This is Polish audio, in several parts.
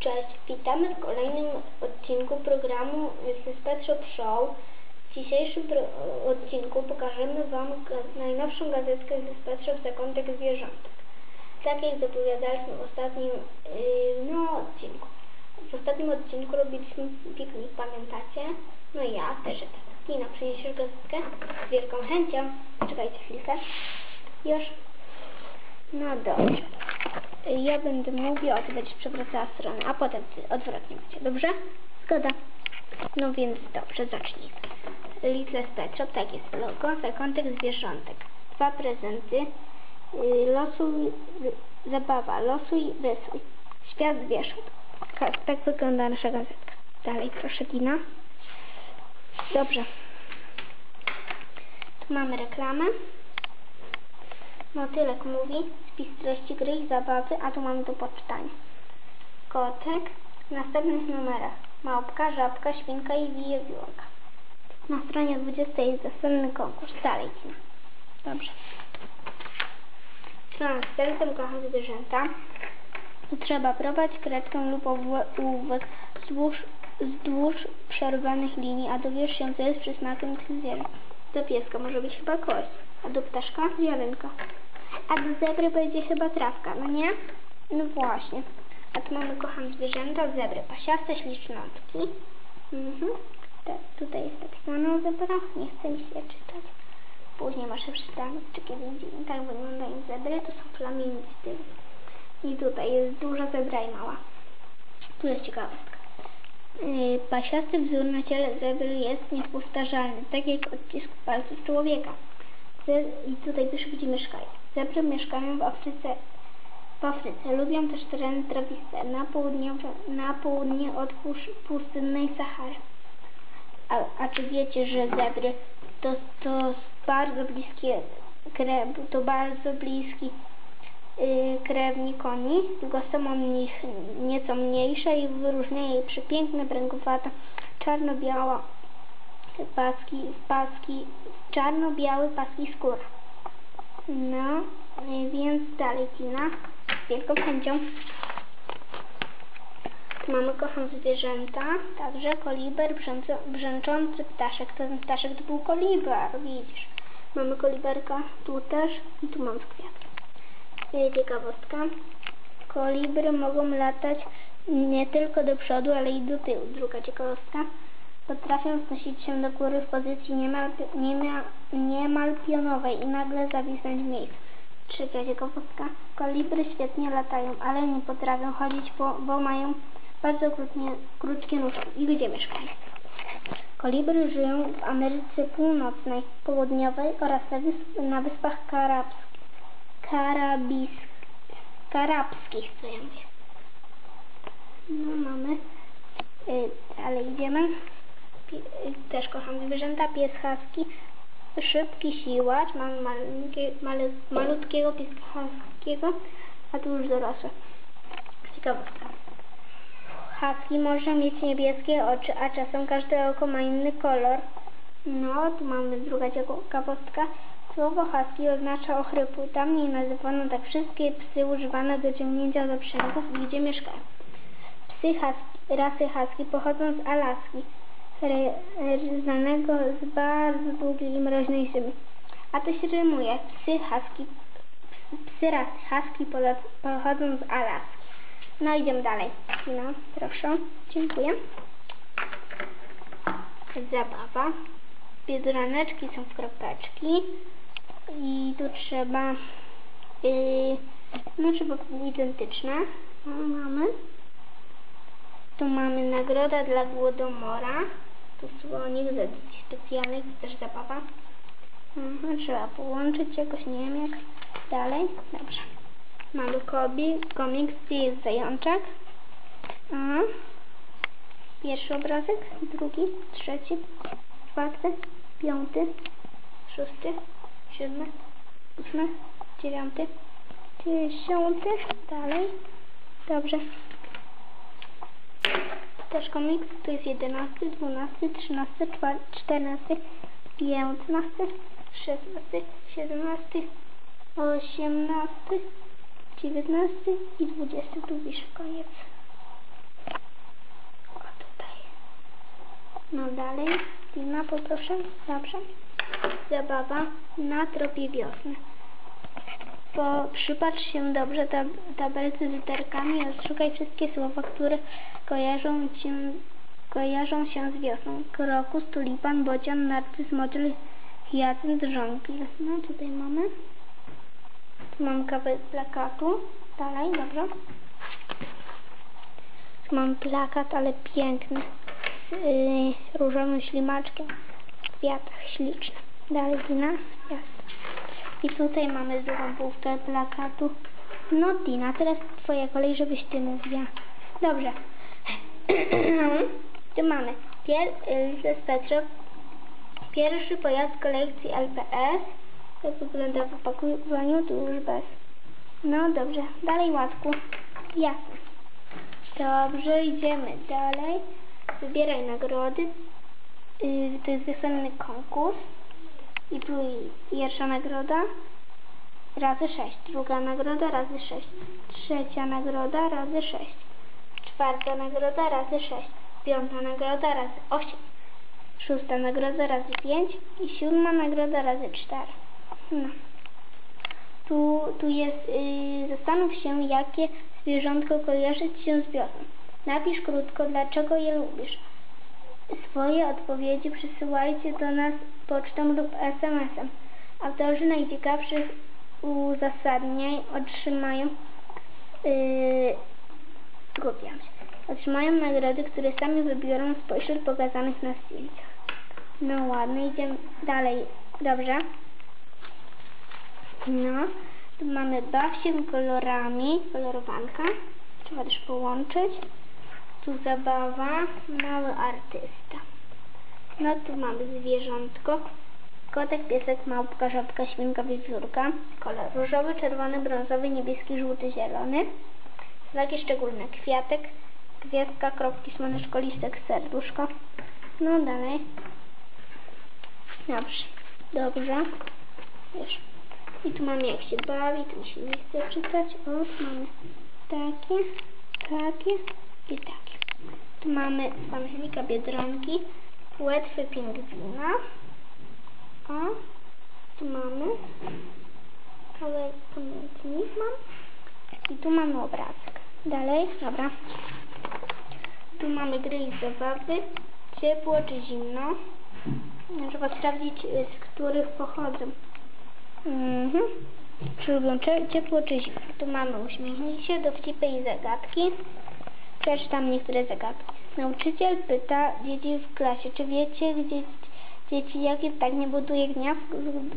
Cześć, witamy w kolejnym odcinku programu Pet Shop Show. W dzisiejszym odcinku pokażemy Wam najnowszą gazetkę z Pet Shop Zakątek Zwierzątek. Tak jak zapowiadaliśmy w ostatnim yy, no, odcinku. W ostatnim odcinku robiliśmy piknik, pamiętacie? No i ja też tak. Tina, przyniesiesz gazetkę? Z wielką chęcią. Czekajcie chwilkę. Już. No dobrze. Ja będę mówiła, a ty będziesz przewracała stronę, a potem ty odwrotnie będzie. Dobrze? Zgoda. No więc dobrze, zacznij. Little Pet tak jest logo, zakątek zwierzątek. Dwa prezenty. Yy, Losuj, y, zabawa, losuj, rysuj. Świat zwierząt. Tak, tak wygląda nasza gazetka. Dalej proszę Dina. Dobrze. Tu mamy reklamę. Motylek mówi, spis treści gry i zabawy, a tu mamy do poczytania. Kotek w następnych numerach. Małpka, żabka, świnka i wiewiórka. Na stronie 20 jest następny konkurs. Dalej. Dobrze. Strona sercem kocham zwierzęta. Trzeba brać kredką lub ołówek wzdłuż, wzdłuż przerwanych linii, a dowiesz się, co jest przysmakiem tych zwierząt. Do pieska może być chyba kość, a do ptaszka ziarenka. A do zebry będzie chyba trawka, no nie? No właśnie. A tu mamy kocham zwierzęta, zebry, pasiaste ślicznotki. Mhm. Tak, tutaj jest napisane o zebrach, nie chce mi się czytać. Później masz przeczytać, czy kiedy indziej. Tak wyglądają zebry, to są flamingi. I tutaj jest duża zebra i mała. Tu jest ciekawostka. Yy, pasiasty wzór na ciele zebry jest niepowtarzalny, tak jak odcisk palców człowieka. I tutaj pisze, gdzie mieszkają. Zebry mieszkają w Afryce. W Afryce lubią też tereny trawiste na, południowe, na południe od pustynnej Sahary. A, a czy wiecie, że zebry to, to bardzo bliskie krew, to bardzo bliski yy, krewni koni, tylko są od nich nieco mniejsze i wyróżnia je przepiękne, bręgowata, czarno-biała paski, paski, czarno-biały paski skóra. No, yy, więc dalej Tina, z wielką chęcią. Mamy kocham zwierzęta, także koliber, brzęco, brzęczący ptaszek. Ten ptaszek to był koliber, widzisz. Mamy koliberka tu też i tu mam. Yy, Ciekawostka. Kolibry mogą latać nie tylko do przodu, ale i do tyłu. Druga ciekawostka. Potrafią znosić się do góry w pozycji niemal, niemal, niemal pionowej i nagle zawisnąć w miejscu. Trzecia ciekawostka. Kolibry świetnie latają, ale nie potrafią chodzić, bo, bo mają bardzo krótkie, krótkie nóżki. I gdzie mieszkają? Kolibry żyją w Ameryce Północnej, Południowej oraz na, wysp, na wyspach Karabskich. Karabis, karabskich, co ja mówię. No mamy. Y, dalej idziemy. Też kocham zwierzęta. Pies husky. Szybki siłacz. Mamy malutkie, malutkiego pieska husky'ego, a tu już dorosłe. Ciekawostka. Husky może mieć niebieskie oczy, a czasem każde oko ma inny kolor. No, tu mamy druga ciekawostka. Słowo husky oznacza ochrypu. Dawniej nazywano tak wszystkie psy używane do ciągnięcia do przęgów i gdzie mieszkają. Psy husky, rasy husky pochodzą z Alaski, znanego z bardzo długiej i mroźnej zimy. A to się rymuje. Psy husky, psy pola- pochodzą z Alaski. No idziemy dalej. No, proszę. Dziękuję. Zabawa. Biedroneczki są w kropeczki. I tu trzeba, yy, no trzeba identyczne. No, mamy. Tu mamy nagroda dla Głodomora. Tu słonik z edycji specjalnej, to też zabawa. Mhm, trzeba połączyć jakoś, nie wiem jak. Dalej, dobrze. Mamy kobi, komiks, gdzie jest zajączek. Pierwszy obrazek, drugi, trzeci, czwarty, piąty, szósty, siódmy, ósmy, dziewiąty, dziesiąty, dalej. Dobrze. Też komiks, to jest jedenasty, dwunasty, trzynasty, czternasty, piętnasty, szesnasty, siedemnasty, 18, 19 i 20 tu pisze koniec. O tutaj. No dalej, Dima poproszę, dobrze. Zabawa na tropie wiosny. Po, przypatrz się dobrze tab tabelce z literkami i odszukaj wszystkie słowa, które kojarzą, cię, kojarzą się z wiosną. Krokus, tulipan, bocian, narcyz, motyl, hiacynt, żonkil. No tutaj mamy. Tu mam kawałek plakatu. Dalej, dobrze. Tu mam plakat, ale piękny. Z yy, różowym ślimaczkiem. W kwiatach, śliczny. Dalej, Dina. Jasne. I tutaj mamy drugą półkę plakatu. No Dina, teraz twoja kolej, żebyś ty mówiła. Dobrze. tu mamy pier y, pierwszy pojazd kolekcji LPS. Jak wygląda w opakowaniu, tu już bez. No dobrze, dalej łatku. Jasne. Dobrze, idziemy dalej. Wybieraj nagrody. Yy, to jest wiosenny konkurs. I pierwsza nagroda razy 6, druga nagroda razy 6, trzecia nagroda razy 6, czwarta nagroda razy 6, piąta nagroda razy 8, szósta nagroda razy 5 i siódma nagroda razy 4. No. Tu, tu jest, yy, zastanów się, jakie zwierzątko kojarzy się z wiosną. Napisz krótko, dlaczego je lubisz. Swoje odpowiedzi przysyłajcie do nas pocztą lub SMS-em. Autorzy najciekawszych uzasadnień otrzymają yy, się. Otrzymają nagrody, które sami wybiorą spośród pokazanych na zdjęciach. No ładnie, idziemy dalej. Dobrze. No, tu mamy baw się kolorami, kolorowanka. Trzeba też połączyć. Tu zabawa, mały artysta. No tu mamy zwierzątko. Kotek, piesek, małpka, żabka, świnka, wiewiórka. Kolor różowy, czerwony, brązowy, niebieski, żółty, zielony. Znaki szczególne. Kwiatek, gwiazdka, kropki, słoneczko, listek, serduszko. No dalej. Dobrze. Dobrze. Wiesz. I tu mamy jak się bawi, tu mi się nie chce czytać. O, mamy takie, takie i takie. Tu mamy pamiętnika Biedronki, płetwy pingwina. O, tu mamy kawałek pamiętnik mam. I tu mamy obrazek. Dalej, dobra. Tu mamy gry i zabawy, ciepło czy zimno. Trzeba sprawdzić, z których pochodzą. Mhm. Czy lubią ciepło czy zimno? Tu mamy uśmiechnij się, dowcipy i zagadki. Przeczytam niektóre zagadki. Nauczyciel pyta dzieci w klasie, czy wiecie, gdzie dzieci, jakie tak nie buduje gniazd?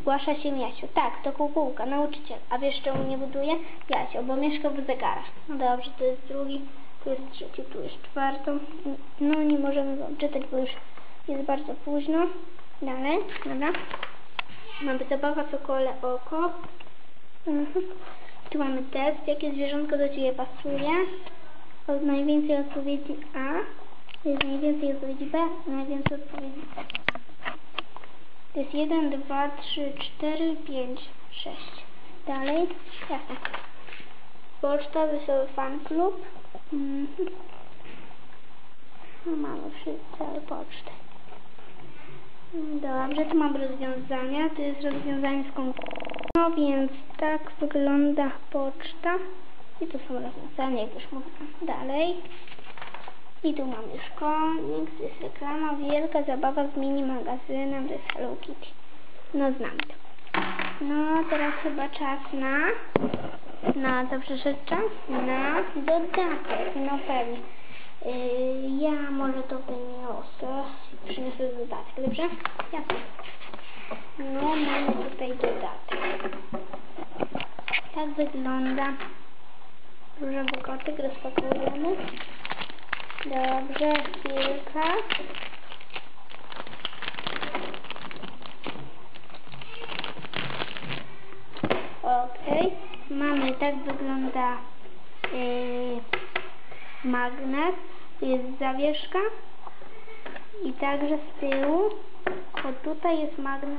Zgłasza się Jasiu. Tak, to kukułka, nauczyciel. A wiesz czemu nie buduje? Jasiu, bo mieszka w zegarach. No dobrze, to jest drugi, to jest trzeci, tu jest czwartą. No nie możemy wam czytać, bo już jest bardzo późno. Dalej, dobra. Mamy zabawa sokole oko. Mhm. Tu mamy test, jakie zwierzątko do Ciebie pasuje. Od najwięcej odpowiedzi A jest najwięcej odpowiedzi B, najwięcej odpowiedzi C. To jest 1, 2, 3, 4, 5, 6. Dalej, jasne. Poczta, wesoły fan klub. Mhm. No mamy całe poczty. Dobrze, tu mam rozwiązania. To jest rozwiązanie z konkursu. No więc tak wygląda poczta. I tu są rozwiązania, jak już mówiłam. Dalej. I tu mamy już koniec, to jest reklama, wielka zabawa z mini magazynem, to jest Hello Kitty. No znam to. No teraz chyba czas na, na przyszedł czas na dodatek, no pewnie. Yy, ja może to wyniosę, przyniosę dodatek, dobrze? Jasne. No mamy tutaj dodatek. Tak wygląda różowy kotek, rozpakujemy. Dobrze, chwilka. Ok, mamy, tak wygląda yy, magnes, tu jest zawieszka i także z tyłu, bo tutaj jest magnes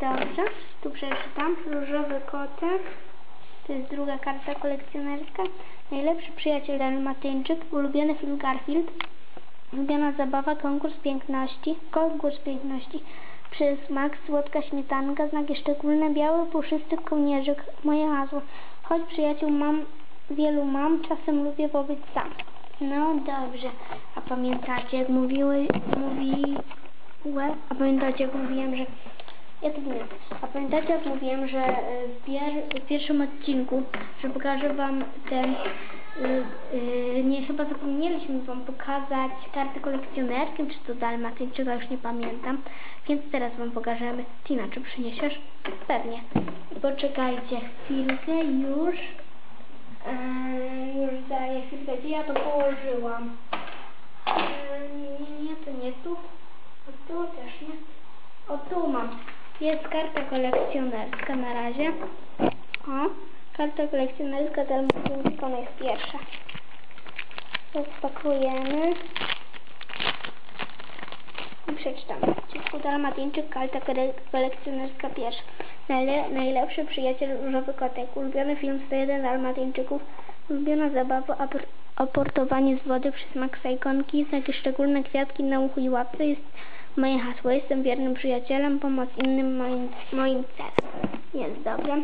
Dobrze, tu przeczytam. Różowy kotek. To jest druga karta kolekcjonerska. Najlepszy przyjaciel dalmatyńczyk. Ulubiony film Garfield. Ulubiona zabawa, konkurs piękności. Konkurs piękności. Przysmak, słodka śmietanka, znaki szczególne, biały, puszysty kołnierzyk. Moje hasło. Choć przyjaciół mam, wielu mam, czasem lubię pobyć sam. No dobrze. A pamiętacie, jak mówiły, mówiłem, a pamiętacie, jak mówiłem, że ja to wiem. A pamiętacie, jak mówiłem, że e, w, pier w pierwszym odcinku, że pokażę wam ten, y, y, nie, chyba zapomnieliśmy wam pokazać karty kolekcjonerskie, czy to dalmatyńczyka, już nie pamiętam, więc teraz wam pokażemy. Tina, czy przyniesiesz? Pewnie. Poczekajcie chwilkę, już. Eee, już daję chwilkę, gdzie ja to położyłam? Eee, nie, nie, to nie tu. A tu też nie. O, tu mam. Jest karta kolekcjonerska na razie. O, karta kolekcjonerska ona jest pierwsza. Rozpakujemy. I przeczytam. Dziecku dalmatyńczyk, karta kole- kolekcjonerska pierwsza. Najle najlepszy przyjaciel różowy kotek. Ulubiony film 101 dalmatyńczyków. Ulubiona zabawa apor aportowanie z wody przez Maxa ikonki. Znaki szczególne kwiatki na uchu i łapce. Jest moje hasło. Jestem wiernym przyjacielem. Pomoc innym moim, moim celem. Jest dobrze.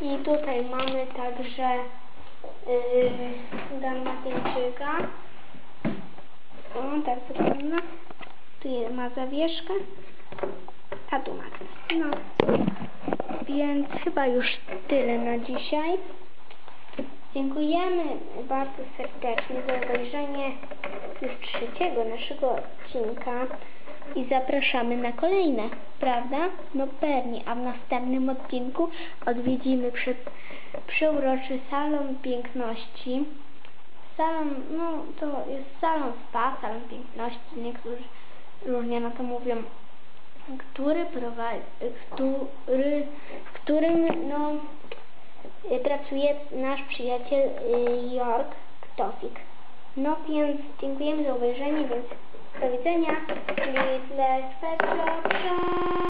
I tutaj mamy także yy, dalmatyńczyka. O, tak wygląda. Tu ma zawieszkę. A tu ma. No. Więc chyba już tyle na dzisiaj. Dziękujemy bardzo serdecznie za obejrzenie już trzeciego naszego odcinka i zapraszamy na kolejne, prawda? No pewnie, a w następnym odcinku odwiedzimy przy, przeuroczy salon piękności. Salon, no to jest salon spa, salon piękności, niektórzy różnie na to mówią, który prowadzi, który, w którym no pracuje nasz przyjaciel y, York Ktofik. No więc dziękujemy za obejrzenie, więc do widzenia. Shop.